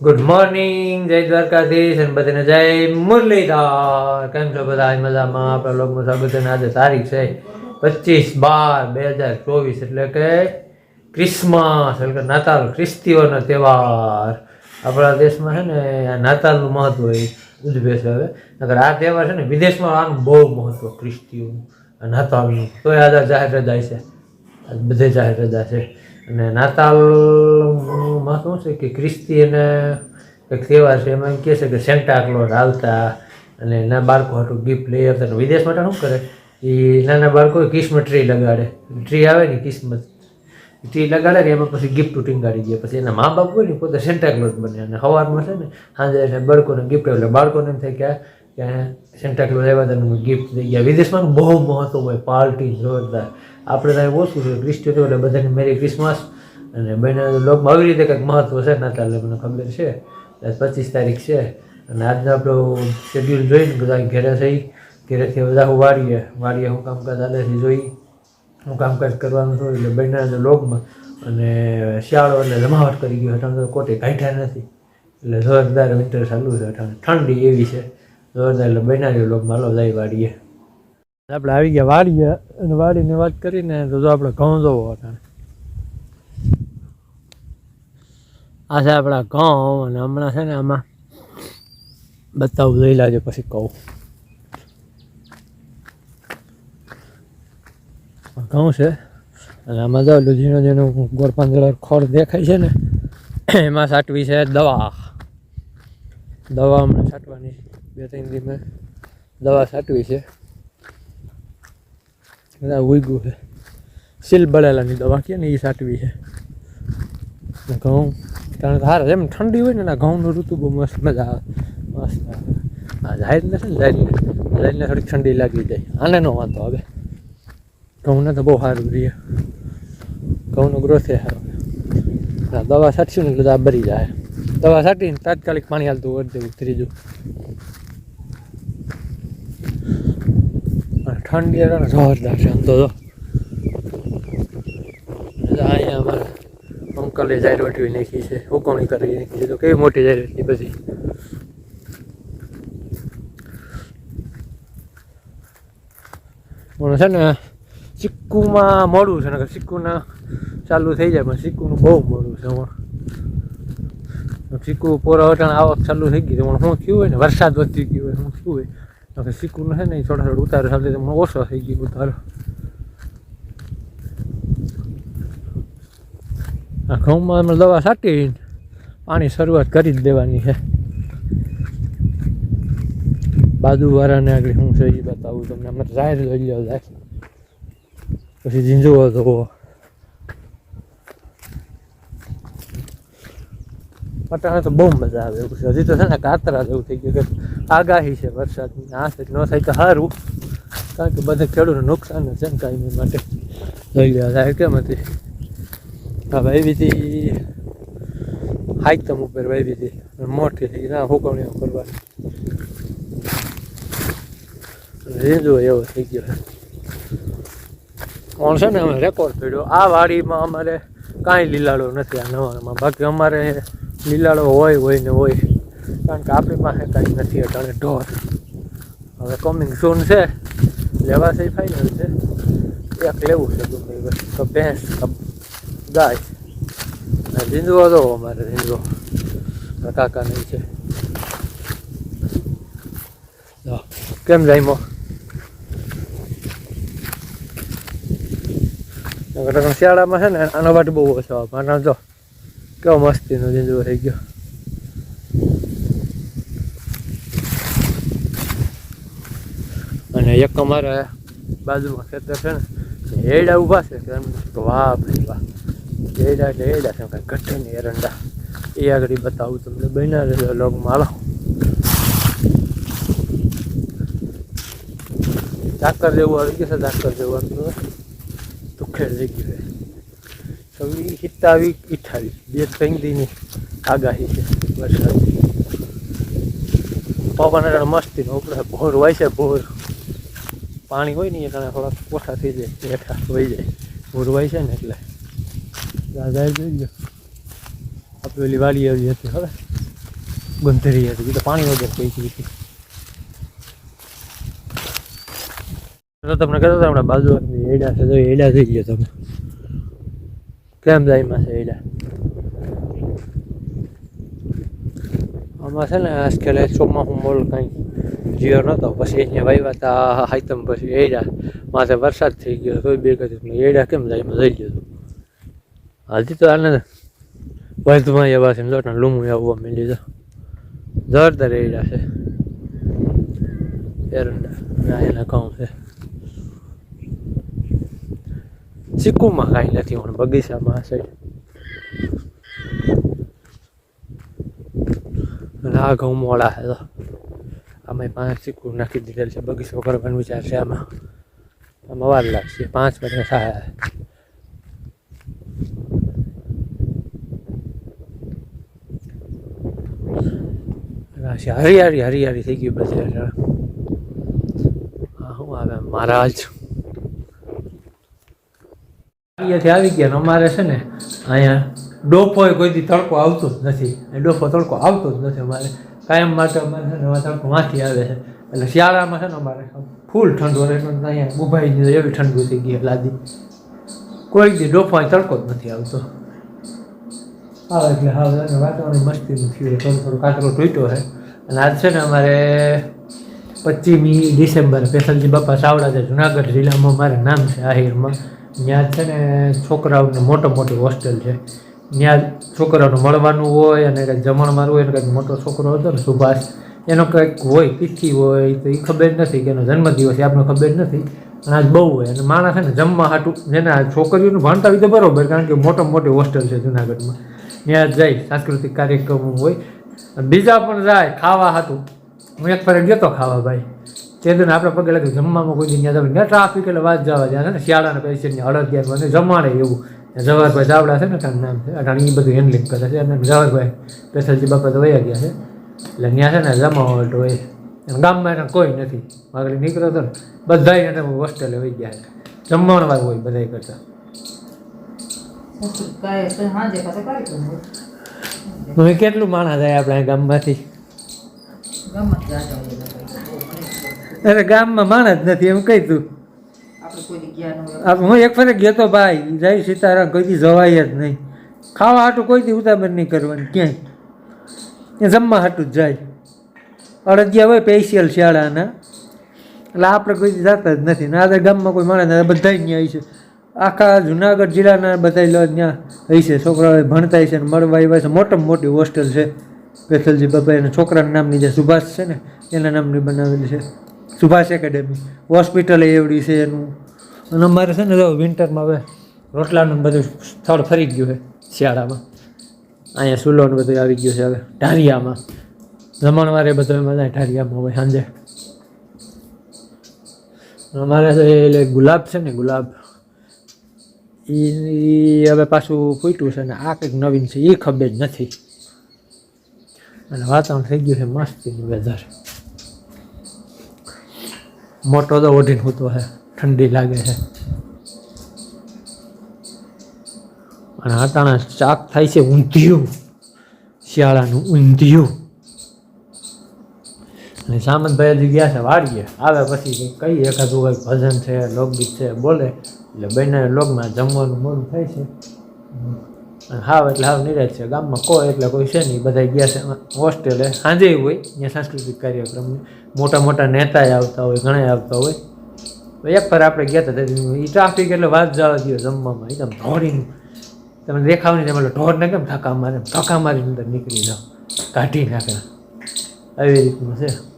Good morning જય દ્વારકાધીશ અને બધાને જય મુરલીધર. કેમ છો બધા? મજામાં? આપણા લોકમાં સ્વાગત આજે તારીખ છે પચીસ બાર બે હજાર ચોવીસ એટલે કે ક્રિસમસ, એટલે કે નાતાલ, ખ્રિસ્તીઓનો તહેવાર. આપણા દેશમાં છે ને આ નાતાલનું મહત્વ એ ઉજવે છે હવે. નકર આ તહેવાર છે ને વિદેશમાં આનું બહુ મહત્વ, ખ્રિસ્તીઓનું નાતાલનું. તોય આજે જાહેર રજા છે. બધે જાહેર રજા છે. અને નાતાલમાં શું છે કે ખ્રિસ્તી અને એક તહેવાર છે, એમાં કહે છે કે સેન્ટા ક્લોઝ આવતા અને એના બાળકો હાટું ગિફ્ટ લઈ આવતા. વિદેશ માટે શું કરે? એ નાના બાળકો કિસ્મત ટ્રી લગાડે. ટ્રી આવે ને કિસ્મત ટ્રી લગાડે ને એમાં પછી ગિફ્ટ ટીંગાડી દે. પછી એના મા બાપ હોય ને પોતે સેન્ટા ક્લોઝ બને. અને સવારમાં છે ને સાંજે એને બાળકોને ગિફ્ટ એટલે બાળકોને એમ થાય કે આ- કે સેન્ટા ક્લોઝ આવ્યા હતા ગિફ્ટ દઈ ગયા. વિદેશમાં બહુ મહત્વ હોય. પાર્ટી જોરદાર. આપણે ત્યાં ઓછું છે ક્રિસ્ટિયનો એટલે બધાને મેરી ક્રિસમસ અને બંને લોકમાં આવી રીતે કંઈક મહત્વ છે, નાતાલ મને ખબર છે. પચીસ તારીખ છે. અને આજનો આપણો શેડ્યુલ જોઈને બધા ઘરે થઈ, ઘરેથી બધા હું વાળીએ વાળીએ હું કામકાજ આલેથી જોઈ, હું કામકાજ કરવાનું છું એટલે બંને લોકમાં અને શિયાળો એટલે જમાવટ કરી ગયો અટાણે તો કોટે કાઢ્યા નથી. એટલે જોરદાર વિન્ટર ચાલુ છે. અટાણે ઠંડી એવી છે. જોરદાર એટલે બનાવ્યો લોકમાં લો જાય વાળીએ આપણે આવી ગયા વાડીએ અને વાડીની વાત કરીને તો જો આપણે ઘઉં જોવો અટાણે આ છે આપણા ઘઉં અને હમણાં છે ને આમાં બતાવું લઈ લાજો પછી કહું. ઘઉં છે અને આમાં જો ઝીણું ઝીણું ગોળ પાંદડા ખોળ દેખાય છે ને, એમાં સાટવી છે દવા. દવા હમણાં સાટવાની, બે ત્રણ દી દવા સાટવી છે. ઉગ્યું છે સીલ બળેલાની દવા કે ને એ સાટવી છે ઘઉં કારણ કે હારે એમ ઠંડી હોય ને એના ઘઉંનું ઋતુ બહુ મસ્ત મજા આવે મસ્ત આ જાહેરને નથી ને જાહેરને જાહેરને થોડીક ઠંડી લાગી જાય આને નો વાંધો આવે ઘઉંને તો બહુ સારું રહે ઘઉંનો ગ્રોથ એ સારો દવા સાચી ને તો આ ભરી જાય દવા છાંટીને તાત્કાલિક પાણી હાલતું વધ દેવું ત્રીજું ઠંડી અને જોરદાર છે આમ તો અહીંયા અમારે અંકલે જાહેર વટવી નાખી છે હુકવણી કરી નાખી છે. તો કેવી મોટી જાહેર વટવી પછી? પણ છે ને, સિક્કુમાં મોડું છે ને સિક્કુના ચાલુ થઈ જાય, પણ સિક્કુનું બહુ મોડું છે હમણાં. સિક્કુ પોરા વટાણ આવક ચાલુ થઈ ગઈ છે, પણ શું થયું હોય ને? વરસાદ વધી ગયો હોય, શું થયું હોય? કે સિક્કુનું છે ને એ થોડા થોડા ઉતારો સાથે હમણાં ઓછો થઈ ગયો ઉતારો. આ ઘઉંમાં અમે દવા છાંટી પાણી શરૂઆત કરી જ દેવાની છે. બાજુવાળાને આગળ શું છે એ બતાવું તમને. અમે જાહેર લઈ લ્યો જાય પછી ઝીંઝુઓ તો પટાણે તો બહુ મજા આવે એવું છે. હજી તો છે ને કાતરા જેવું થઈ ગયું કે આગાહી છે વરસાદની. આ સાઈડ ન થાય તો સારું કારણ કે બધે ખેડૂતને નુકસાન છે ને કાંઈ માટે. લઈ લેવા થાય કેમ હતી? હા વાવી હતી. હાઈકતમ ઉપર વાવી હતી. મોટી થઈ ના, હુકવણીઓ કરવાની. રેજો એવો થઈ ગયો છે. કોણ છે ને, અમે રેકોર્ડ પડ્યો આ વાડીમાં અમારે કાંઈ લીલાડો નથી આ નવામાં બાકી અમારે લીલાડો હોય હોય ને હોય કારણ કે આપણી પાસે કાંઈ નથી અટાણે ઢોર હવે કમિંગ સૂન છે લેવા છે ફાઇનલ છે એક લેવું છે ગમે એ વસ્તુ. તો ભેંસ તો ગાય અને ઝીંદવો દો અમારે ઝીંદવો મારા કાકાને છે જો, કેમ જાયમો નકર શિયાળામાં છે ને આનો વાટ બહુ ઓછો આવે આનો જો કેવો મસ્તીનો ઝીંદવો થઈ ગયો અને એક અમારે બાજુમાં ખેતર છે ને એડા ઊભા છે કે વાહ ભાઈ વાહ એડા એટલે એડા છે કાંઈ ઘટે નહીં એરંડા એ આગળ બતાવું તમને બન્યા રહેલો લોગમાં હાલો ચાકર જેવું આવી ગયું છે ચાકર જેવું આમ તો ખેડ થઈ ગયું છવ્વીસ સિત્તાવીસ અઠાવીસ બે ત્રણ દીની આગાહી છે. વરસાદ. પવન મસ્તી નો ઉપડે ભોર હોય છે, ભોર. પાણી હોય ને એ કારણે થોડાક કોઠા થઈ જાય, બેઠા વહી જાય. ભોર હોય છે ને એટલે. દાદા જોઈ આપણે ઓલી વાડી આવી હતી હવે ગુંધરી હતી. તો પાણી વગર પી ગઈ હતી તમને કહેતો હતો હમણાં બાજુ એડા છે તો એડા થઈ ગયો તમે. કેમ જાય છે એડા આમાં છે ને આજકાલ ચોમાસું મોલ કંઈ જીઓ નહોતો પછી અહીંયા વાવ્યા હતા હાઈતમ પછી એડા માથે વરસાદ થઈ ગયો કોઈ બે કદી એડા કેમ જાય જઈ ગયો હજી તો આને વધમાં એવા છે લોટના લૂમું આવવા માંડી તો જોરદાર એડા છે એરંડા એના ઘઉં છે ચીકુમાં કાંઈ નથી પણ બગીચામાં છે અને આ ઘઉં મોડા છે તો આમાં પાંચ ચીકુ નાખી દીધેલ છે બગીચો કરવાનો વિચાર છે આમાં આમાં વાર લાગશે પાંચ બધા થાય રાશિ હરિયાળી હરિયાળી થઈ ગયું બધી એટલે હા શું આવે મહારાજ અહીંયાથી આવી ગયા અમારે છે ને અહીંયા ડોફો કોઈથી તડકો આવતો જ નથી. ડોફો તડકો આવતો જ નથી અમારે. કાયમ માટે અમારે છે ને તડકો માંથી આવે છે. એટલે શિયાળામાં છે ને અમારે ફૂલ ઠંડુ રહે અહીંયા ઉભાઈ એવી ઠંડુ થઈ ગઈ લાદી. કોઈ દી ડોફો અહીં તડકો જ નથી આવતો. આવે એટલે હા એને વાતાવરણ મસ્તી નથી થોડું થોડું કાતરો તૂટ્યો છે. અને આજ છે ને અમારે પચીમી ડિસેમ્બર પેસલજી બાપા ચાવડા છે જુનાગઢ જિલ્લામાં. મારે નામ છે આહિરમાં. ત્યાં છે ને છોકરાઓને મોટો મોટી હોસ્ટેલ છે. ત્યાં છોકરાઓને મળવાનું હોય અને કંઈક જમણવાર હોય અને કંઈક મોટો છોકરો હતો ને સુભાષ, એનો કંઈક હોય તિથિ હોય તો એ ખબર નથી કે એનો જન્મદિવસ એ આપણને ખબર નથી. અને આજ બહુ હોય અને માણસ છે ને જમવા હાટું જેને આ છોકરીઓનું ભણતા હોય તો બરાબર, કારણ કે મોટો મોટી હોસ્ટેલ છે જુનાગઢમાં. ત્યાં જાય, સાંસ્કૃતિક કાર્યક્રમો હોય. બીજા પણ જાય, ખાવા હાટું. હું એક ફરે ગયો તો ખાવા ભાઈ. તે દિન આપણે પગે લાગે જમવામાં કોઈ દિન ત્યાં ત્યાં ટ્રાફિક એટલે વાત જવા જાય છે ને શિયાળાના પૈસા અડદિયાર મને જમાડે એવું. જવાહરભાઈ ચાવડા છે ને તારું નામ છે. અટાણ એ બધું હેન્ડલિંગ કરે છે. અને જવાહરભાઈ પેસલજી બાપા તો વયા ગયા છે. એટલે ત્યાં છે ને જમાવટ હોય. ગામમાં એને કોઈ નથી. આગળ નીકળ્યો હતો ને બધા એને હોસ્ટેલે વહી ગયા છે. જમણવાર હોય બધા કરતા. કાંઈ હવે કેટલું માણસ જાય આપણે ગામમાંથી? અરે ગામમાં માણસ જ નથી એમ કહી તું. હું એક ફરે ગયો તો ભાઈ જય સીતારામ કોઈ દી જવાય જ નહીં. ખાવા હાટું કોઈથી ઉતાવળ નહીં કરવાની ક્યાંય. એ જમવા હાટું જ જાય. અડદિયા હોય સ્પેશિયલ શિયાળાના એટલે આપણે કોઈ જતા જ નથી. ના આ ગામમાં કોઈ માણસ બધા બધા ત્યાં છે. આખા જુનાગઢ જિલ્લાના બધા લો ત્યાં હશે છોકરાઓ ભણતા હશે ને મળવા આવ્યા છે. મોટામાં મોટી હોસ્ટેલ છે. બેથલજી બાપા એના છોકરાના નામની જે સુભાષ છે ને એના નામની બનાવેલી છે. સુભાષ એકેડેમી. હોસ્પિટલ એવડી છે એનું. અને અમારે છે ને જો વિન્ટરમાં હવે રોટલાનું બધું સ્થળ ફરી ગયું છે શિયાળામાં. અહીંયા સુલોનું બધું આવી ગયું છે હવે, ઢારિયામાં. જમણવારે બધું એમાં જાય ઢારિયામાં હોય સાંજે. અમારે તો એટલે ગુલાબ છે ને ગુલાબ. એ હવે પાછું ફૂટ્યું છે ને આ કંઈક નવીન છે એ ખબર જ નથી. અને વાતાવરણ થઈ ગયું છે મસ્તીનું વેધર મોટો તો ઓઢીને હોતો છે ઠંડી લાગે છે અને આટાણા ચાક થાય છે ઊંધિયું, શિયાળાનું ઊંધિયું. અને સામંતભાઈ હજી ગયા છે વાડીએ, આવે પછી કઈ એકાદું કંઈક ભજન છે, લોકગીત છે, બોલે. એટલે બંને લોકમાં જમવાનું મોડું થાય છે. હાવ એટલે હાવ નિરાશ છે. ગામમાં કોઈ એટલે કોઈ છે નહીં. બધા ગયા છે હોસ્ટેલે. સાંજે હોય ત્યાં સાંસ્કૃતિક કાર્યક્રમ મોટા મોટા નેતાએ આવતા હોય ઘણા આવતા હોય. એક પર આપણે ગયા હતા એ ટ્રાફિક એટલે વાત જવા દો જમવામાં. એકદમ ઢોરીને. તમે દેખાવ નહીં તમે ઢોરને કેમ ધક્કા મારે ધક્કા મારીને અંદર નીકળી જાઓ. કાઢી નાખે. આવી રીતનું છે.